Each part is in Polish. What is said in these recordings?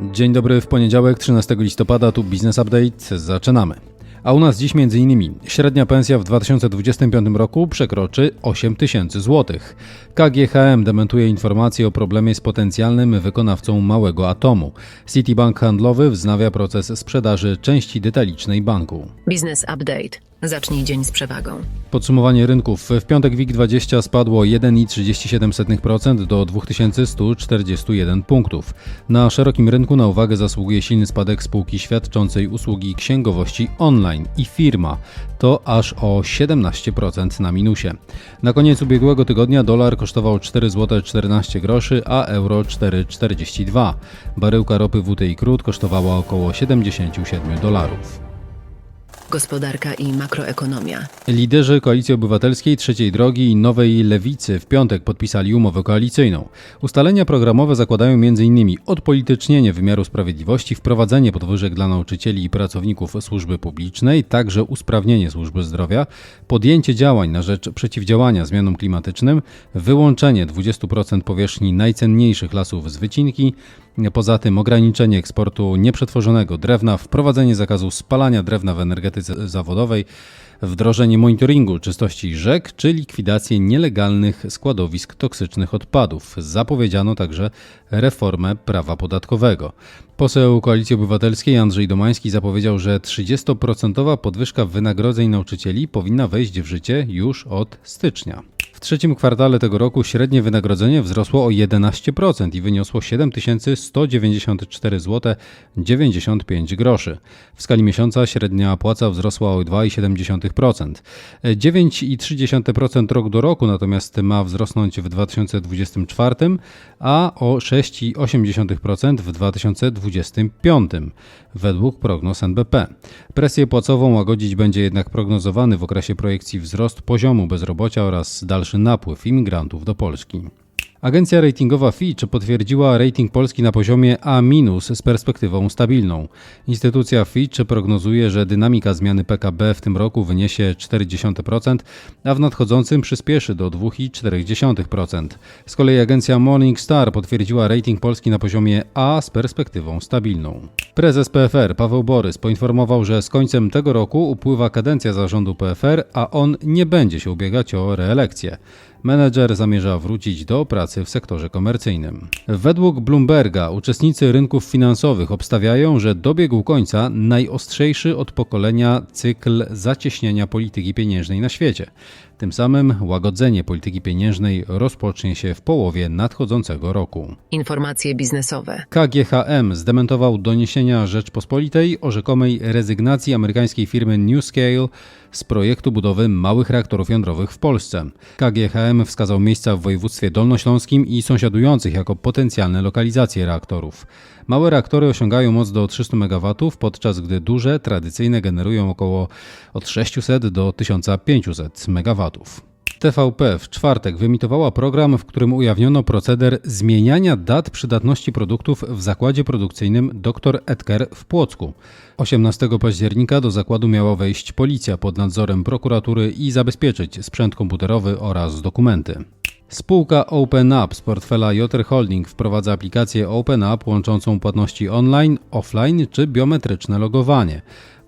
Dzień dobry w poniedziałek, 13 listopada, tu Business Update. Zaczynamy. A u nas dziś m.in. średnia pensja w 2025 roku przekroczy 8 tysięcy złotych. KGHM dementuje informacje o problemie z potencjalnym wykonawcą małego atomu. Citibank handlowy wznawia proces sprzedaży części detalicznej banku. Business Update. Zacznij dzień z przewagą. Podsumowanie rynków. W piątek WIG20 spadło 1,37% do 2141 punktów. Na szerokim rynku na uwagę zasługuje silny spadek spółki świadczącej usługi księgowości online i firma. To aż o 17% na minusie. Na koniec ubiegłego tygodnia dolar kosztował 4 zł 14 groszy, a euro 4,42. Baryłka ropy WTI Crude kosztowała około 77 dolarów. Gospodarka i makroekonomia. Liderzy Koalicji Obywatelskiej, Trzeciej Drogi i Nowej Lewicy w piątek podpisali umowę koalicyjną. Ustalenia programowe zakładają m.in. odpolitycznienie wymiaru sprawiedliwości, wprowadzenie podwyżek dla nauczycieli i pracowników służby publicznej, także usprawnienie służby zdrowia, podjęcie działań na rzecz przeciwdziałania zmianom klimatycznym, wyłączenie 20% powierzchni najcenniejszych lasów z wycinki, Poza tym ograniczenie eksportu nieprzetworzonego drewna, wprowadzenie zakazu spalania drewna w energetyce zawodowej, wdrożenie monitoringu czystości rzek czy likwidację nielegalnych składowisk toksycznych odpadów. Zapowiedziano także reformę prawa podatkowego. Poseł Koalicji Obywatelskiej Andrzej Domański zapowiedział, że 30% podwyżka wynagrodzeń nauczycieli powinna wejść w życie już od stycznia. Trzecim kwartale tego roku średnie wynagrodzenie wzrosło o 11% i wyniosło 7194 zł 95 groszy. W skali miesiąca średnia płaca wzrosła o 2,7%. 9,3% rok do roku natomiast ma wzrosnąć w 2024, a o 6,8% w 2025 według prognoz NBP. Presję płacową łagodzić będzie jednak prognozowany w okresie projekcji wzrost poziomu bezrobocia oraz dalszy napływ imigrantów do Polski. Agencja ratingowa Fitch potwierdziła rating Polski na poziomie A- z perspektywą stabilną. Instytucja Fitch prognozuje, że dynamika zmiany PKB w tym roku wyniesie 0,4%, a w nadchodzącym przyspieszy do 2,4%. Z kolei agencja Morningstar potwierdziła rating Polski na poziomie A z perspektywą stabilną. Prezes PFR Paweł Borys poinformował, że z końcem tego roku upływa kadencja zarządu PFR, a on nie będzie się ubiegać o reelekcję. Menedżer zamierza wrócić do pracy w sektorze komercyjnym. Według Bloomberga uczestnicy rynków finansowych obstawiają, że dobiegł końca najostrzejszy od pokolenia cykl zacieśniania polityki pieniężnej na świecie. Tym samym łagodzenie polityki pieniężnej rozpocznie się w połowie nadchodzącego roku. Informacje biznesowe. KGHM zdementował doniesienia Rzeczpospolitej o rzekomej rezygnacji amerykańskiej firmy NewScale z projektu budowy małych reaktorów jądrowych w Polsce. KGHM wskazał miejsca w województwie dolnośląskim i sąsiadujących jako potencjalne lokalizacje reaktorów. Małe reaktory osiągają moc do 300 MW, podczas gdy duże, tradycyjne generują około od 600 do 1500 MW. TVP w czwartek wyemitowała program, w którym ujawniono proceder zmieniania dat przydatności produktów w zakładzie produkcyjnym Dr Edker w Płocku. 18 października do zakładu miała wejść policja pod nadzorem prokuratury i zabezpieczyć sprzęt komputerowy oraz dokumenty. Spółka OpenUp z portfela Jotter Holding wprowadza aplikację OpenUp łączącą płatności online, offline czy biometryczne logowanie.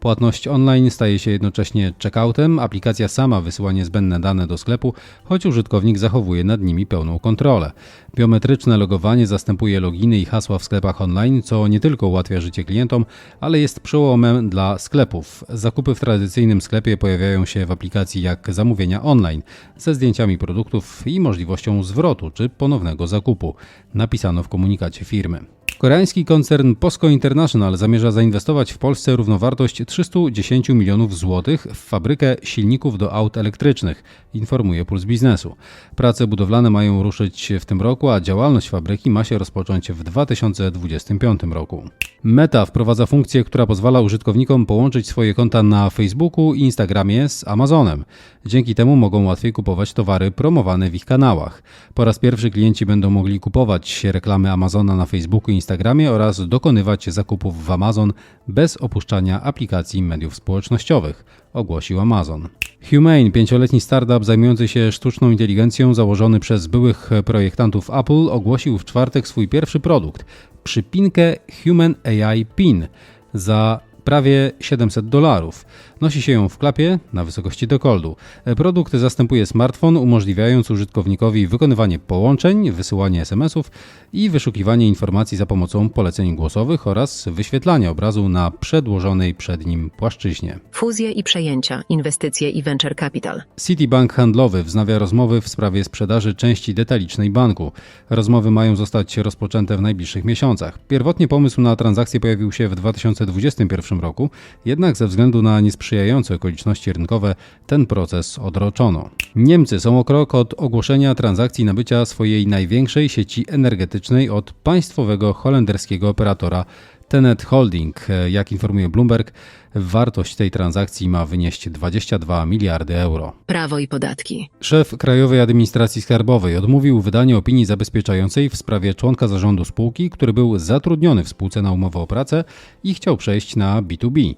Płatność online staje się jednocześnie checkoutem, aplikacja sama wysyła niezbędne dane do sklepu, choć użytkownik zachowuje nad nimi pełną kontrolę. Biometryczne logowanie zastępuje loginy i hasła w sklepach online, co nie tylko ułatwia życie klientom, ale jest przełomem dla sklepów. Zakupy w tradycyjnym sklepie pojawiają się w aplikacji jak zamówienia online, ze zdjęciami produktów i możliwością zwrotu czy ponownego zakupu, napisano w komunikacie firmy. Koreański koncern POSCO International zamierza zainwestować w Polsce równowartość 310 milionów złotych w fabrykę silników do aut elektrycznych, informuje Puls Biznesu. Prace budowlane mają ruszyć w tym roku, a działalność fabryki ma się rozpocząć w 2025 roku. Meta wprowadza funkcję, która pozwala użytkownikom połączyć swoje konta na Facebooku i Instagramie z Amazonem. Dzięki temu mogą łatwiej kupować towary promowane w ich kanałach. Po raz pierwszy klienci będą mogli kupować reklamy Amazona na Facebooku i Instagramie oraz dokonywać zakupów w Amazon bez opuszczania aplikacji mediów społecznościowych, ogłosił Amazon. Humane, pięcioletni startup zajmujący się sztuczną inteligencją założony przez byłych projektantów Apple, ogłosił w czwartek swój pierwszy produkt przypinkę Human AI Pin za prawie 700 dolarów. Nosi się ją w klapie na wysokości dekoldu. Produkt zastępuje smartfon, umożliwiając użytkownikowi wykonywanie połączeń, wysyłanie SMS-ów i wyszukiwanie informacji za pomocą poleceń głosowych oraz wyświetlanie obrazu na przedłożonej przed nim płaszczyźnie. Fuzje i przejęcia, inwestycje i venture capital. Citibank handlowy wznawia rozmowy w sprawie sprzedaży części detalicznej banku. Rozmowy mają zostać rozpoczęte w najbliższych miesiącach. Pierwotnie pomysł na transakcję pojawił się w 2021 roku, jednak ze względu na niesprzyjające okoliczności rynkowe ten proces odroczono. Niemcy są o krok od ogłoszenia transakcji nabycia swojej największej sieci energetycznej od państwowego holenderskiego operatora Tenet Holding. Jak informuje Bloomberg, wartość tej transakcji ma wynieść 22 miliardy euro. Prawo i podatki. Szef Krajowej Administracji Skarbowej odmówił wydanie opinii zabezpieczającej w sprawie członka zarządu spółki, który był zatrudniony w spółce na umowę o pracę i chciał przejść na B2B.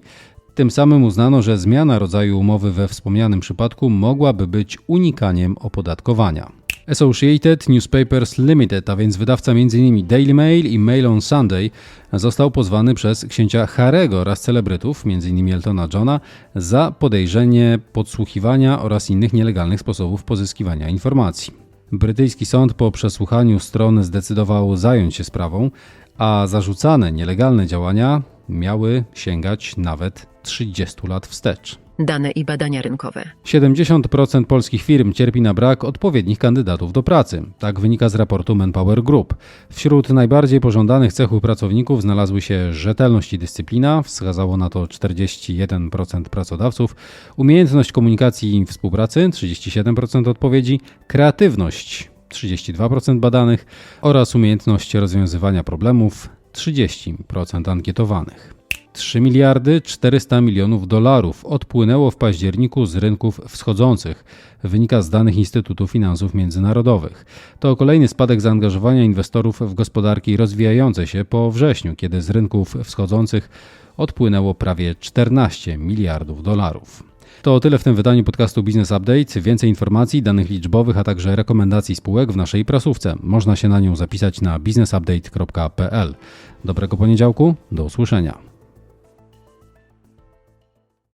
Tym samym uznano, że zmiana rodzaju umowy we wspomnianym przypadku mogłaby być unikaniem opodatkowania. Associated Newspapers Limited, a więc wydawca m.in. Daily Mail i Mail on Sunday, został pozwany przez księcia Harego oraz celebrytów, m.in. Eltona Johna, za podejrzenie podsłuchiwania oraz innych nielegalnych sposobów pozyskiwania informacji. Brytyjski sąd po przesłuchaniu stron zdecydował zająć się sprawą, a zarzucane nielegalne działania miały sięgać nawet 30 lat wstecz. Dane i badania rynkowe. 70% polskich firm cierpi na brak odpowiednich kandydatów do pracy. Tak wynika z raportu Manpower Group. Wśród najbardziej pożądanych cechów pracowników znalazły się rzetelność i dyscyplina, wskazało na to 41% pracodawców, umiejętność komunikacji i współpracy 37% odpowiedzi, kreatywność 32% badanych oraz umiejętność rozwiązywania problemów 30% ankietowanych. 3 miliardy 400 milionów dolarów odpłynęło w październiku z rynków wschodzących, wynika z danych Instytutu Finansów Międzynarodowych. To kolejny spadek zaangażowania inwestorów w gospodarki rozwijające się po wrześniu, kiedy z rynków wschodzących odpłynęło prawie 14 miliardów dolarów. To tyle w tym wydaniu podcastu Business Update. Więcej informacji, danych liczbowych, a także rekomendacji spółek w naszej prasówce. Można się na nią zapisać na businessupdate.pl. Dobrego poniedziałku, do usłyszenia.